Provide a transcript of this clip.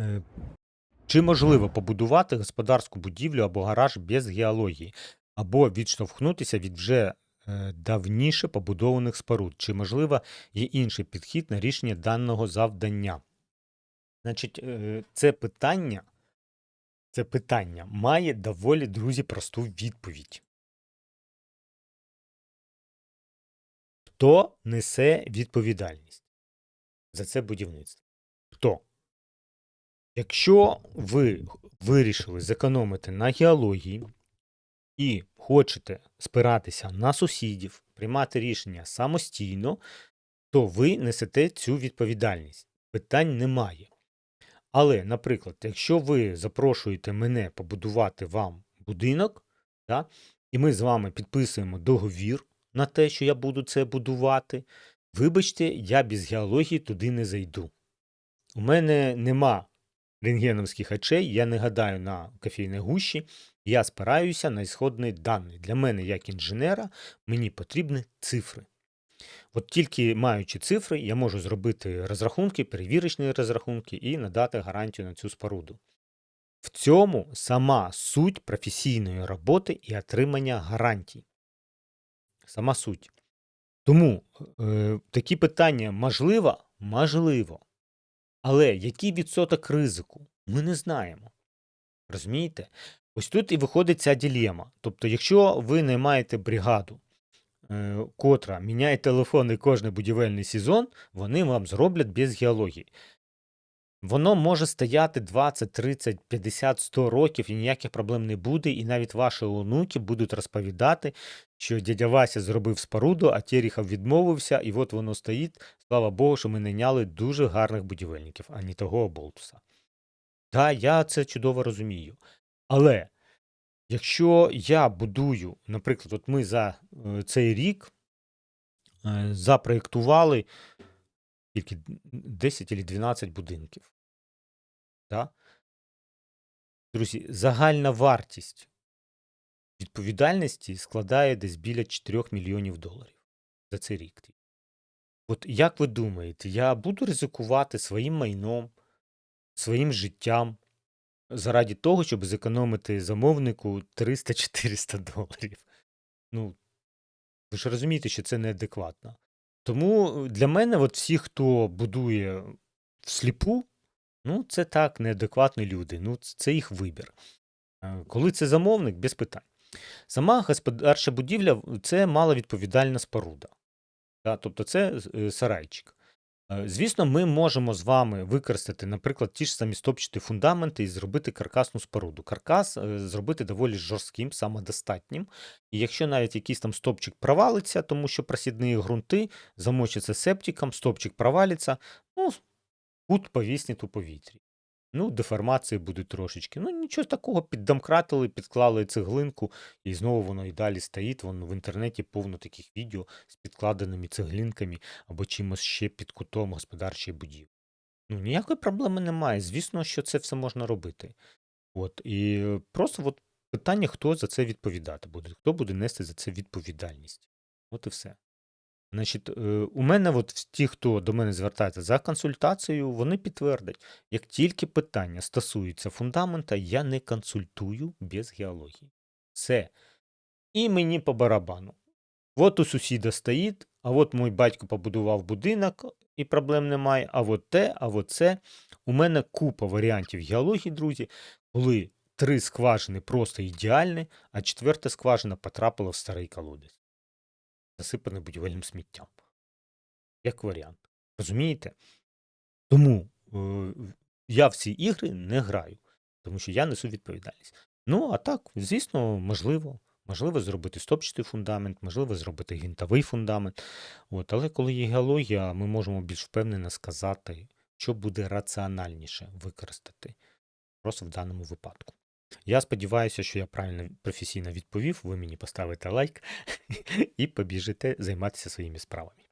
Е, Чи можливо побудувати господарську будівлю або гараж без геології, або відштовхнутися від вже е, давніше побудованих споруд? Чи можливо є інший підхід на рішення даного завдання? Значить, е, це питання, це питання має доволі, друзі, просту відповідь. Хто несе відповідальність за це будівництво? Хто? Якщо ви вирішили зекономити на геології і хочете спиратися на сусідів, приймати рішення самостійно, то ви несете цю відповідальність. Питань немає. Але, наприклад, якщо ви запрошуєте мене побудувати вам будинок, да, і ми з вами підписуємо договір на те, що я буду це будувати, вибачте, я без геології туди не зайду. У мене нема рентгеновських очей, я не гадаю на кофейній гущі, я спираюся на ісходні дані. Для мене, як інженера, мені потрібні цифри. От тільки маючи цифри, я можу зробити розрахунки, перевірочні розрахунки і надати гарантію на цю споруду. В цьому сама суть професійної роботи і отримання гарантій. Сама суть. Тому е, такі питання можливо? Можливо. Але який відсоток ризику? Ми не знаємо. Розумієте? Ось тут і виходить ця ділема. Тобто, якщо ви наймаєте бригаду, е, котра міняє телефони кожний будівельний сезон, вони вам зроблять без геології. Воно може стояти 20, 30, 50, 100 років і ніяких проблем не буде, і навіть ваші онуки будуть розповідати, що дядя Вася зробив споруду, а Терехов відмовився, і от воно стоїть. Слава Богу, що ми найняли дуже гарних будівельників, а не того Болтуса. Так, я це чудово розумію. Але якщо я будую, наприклад, от ми за е, цей рік е, запроєктували тільки 10 чи 12 будинків. Да? Друзі, загальна вартість відповідальності складає десь біля 4 мільйонів доларів за цей рік. От як ви думаєте, я буду ризикувати своїм майном, своїм життям заради того, щоб зекономити замовнику 300-400 доларів? Ну, ви ж розумієте, що це неадекватно. Тому для мене, от всі, хто будує всліпу, ну, це так, неадекватні люди. Ну, це їх вибір. Е, Коли це замовник, без питань. Сама господарча будівля це маловідповідальна споруда. Да? Тобто це е, сарайчик. Е, Звісно, ми можемо з вами використати, наприклад, ті ж самі стопчаті фундаменти і зробити каркасну споруду. Каркас е, зробити доволі жорстким, самодостатнім. І якщо навіть якийсь там стопчик провалиться, тому що просідні ґрунти, замочиться септиком, стопчик провалиться, ну, кут повісніть у повітрі. Ну, деформації будуть трошечки. Ну, нічого такого, піддомкратили, підклали цеглинку, і знову воно і далі стоїть. Воно в інтернеті повно таких відео з підкладеними цеглинками або чимось ще під кутом господарчої будівлі. Ну, ніякої проблеми немає. Звісно, що це все можна робити. От, і просто от питання, хто за це відповідати буде, хто буде нести за це відповідальність. От і все. Значить, е, у мене, от ті, хто до мене звертається за консультацією, вони підтвердять, як тільки питання стосується фундамента, я не консультую без геології. Все. І мені по барабану. От у сусіда стоїть, а от мій батько побудував будинок, і проблем немає. А от те, а от це. У мене купа варіантів геології, друзі, коли три скважини просто ідеальні, а четверта скважина потрапила в старий колодязь, засипаний будівельним сміттям. Як варіант. Розумієте? Тому е, я в ці ігри не граю, тому що я несу відповідальність. Ну, а так, звісно, можливо. Можливо, зробити стопчатий фундамент, можливо, зробити гвинтовий фундамент. От, але коли є геологія, ми можемо більш впевнено сказати, що буде раціональніше використати просто в даному випадку. Я сподіваюся, що я правильно професійно відповів. Ви мені поставите лайк і побіжите займатися своїми справами.